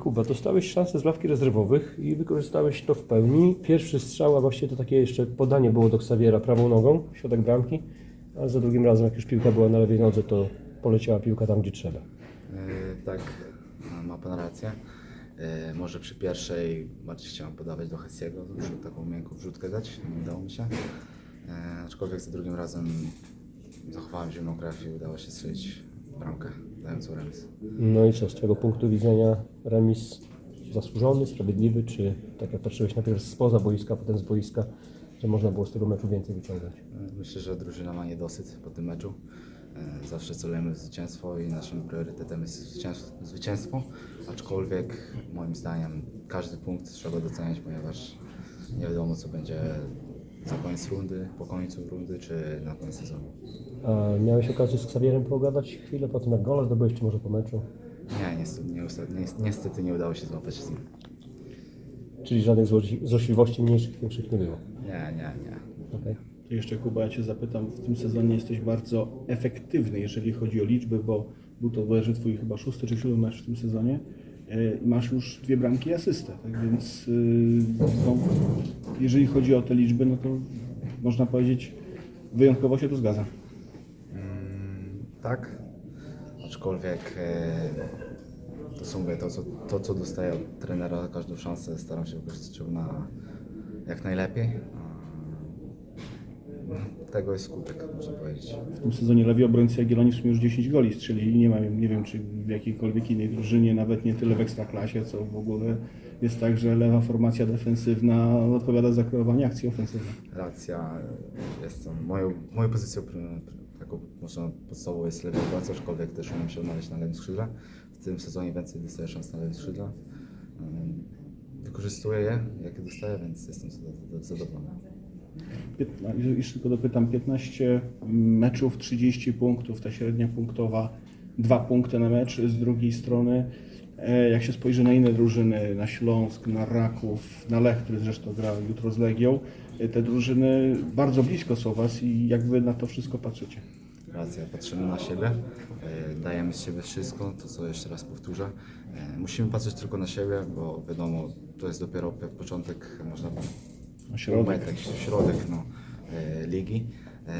Kuba, dostałeś szansę z ławki rezerwowych i wykorzystałeś to w pełni. Pierwszy strzał, a właściwie to takie jeszcze podanie było do Xaviera prawą nogą, środek bramki, a za drugim razem, jak już piłka była na lewej nodze, to poleciała piłka tam, gdzie trzeba. E, Tak, ma pan rację. E, Może przy pierwszej bardziej chciałem podawać do Hessiego, żeby taką miękką wrzutkę dać, nie udało mi się. E, Aczkolwiek za drugim razem zachowałem zimną krew i udało się strzelić bramkę, dając remis. No i co, z Twojego punktu widzenia remis zasłużony, sprawiedliwy, czy tak jak patrzyłeś najpierw spoza boiska, potem z boiska, że można było z tego meczu więcej wyciągnąć? E, Myślę, że drużyna ma niedosyt po tym meczu. E, Zawsze celujemy w zwycięstwo i naszym priorytetem jest zwycięstwo. Aczkolwiek moim zdaniem każdy punkt trzeba doceniać, ponieważ nie wiadomo co będzie za koniec rundy, po końcu rundy czy na koniec sezonu. A miałeś okazję z Xavierem pogadać chwilę po tym, jak gola zdobyłeś, czy może po meczu? Nie, niestety nie, usta- niestety nie udało się złapać z nim. Czyli żadnych złośli- złośliwości mniejszych, większych nie było. Nie, nie, nie. Okej. To jeszcze Kuba, ja Cię zapytam, w tym sezonie jesteś bardzo efektywny, jeżeli chodzi o liczby, bo był to bodajże Twój chyba szósty czy siódmy mecz w tym sezonie masz już dwie bramki i asystę, tak więc y, no, jeżeli chodzi o te liczby, no to można powiedzieć wyjątkowo się to zgadza. Tak, aczkolwiek e, to są mówię, to, co, to, co dostaję od trenera, każdą szansę staram się wykorzystać na jak najlepiej. Tego jest skutek, można powiedzieć. W tym sezonie lewi obrońcy Jagiellonii w sumie już 10 goli strzelili, nie, ma, nie wiem czy w jakiejkolwiek innej drużynie, nawet nie tyle w Ekstraklasie, co w ogóle jest tak, że lewa formacja defensywna odpowiada za kreowanie akcji ofensywnej. Racja, jestem, moją, moją pozycją taką można podstawową jest lewy obrońca, aczkolwiek też umiem się odnaleźć na lewym skrzydle. W tym sezonie więcej dostaję szans na lewym skrzydle. Wykorzystuję je, jakie dostaję, więc jestem zado- zadowolony. Piętna- Jeszcze tylko dopytam, 15 meczów, 30 punktów, ta średnia punktowa, dwa punkty na mecz. Z drugiej strony, e, jak się spojrzy na inne drużyny, na Śląsk, na Raków, na Lech, który zresztą gra jutro z Legią, e, te drużyny bardzo blisko są Was i jak Wy na to wszystko patrzycie? Racja, patrzymy na siebie, e, dajemy z siebie wszystko, to co jeszcze raz powtórzę. Musimy patrzeć tylko na siebie, bo wiadomo, to jest dopiero początek, można Na środek. metrek, środek no, e, ligi. E,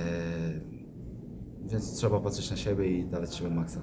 Więc trzeba patrzeć na siebie i dawać siebie maksa.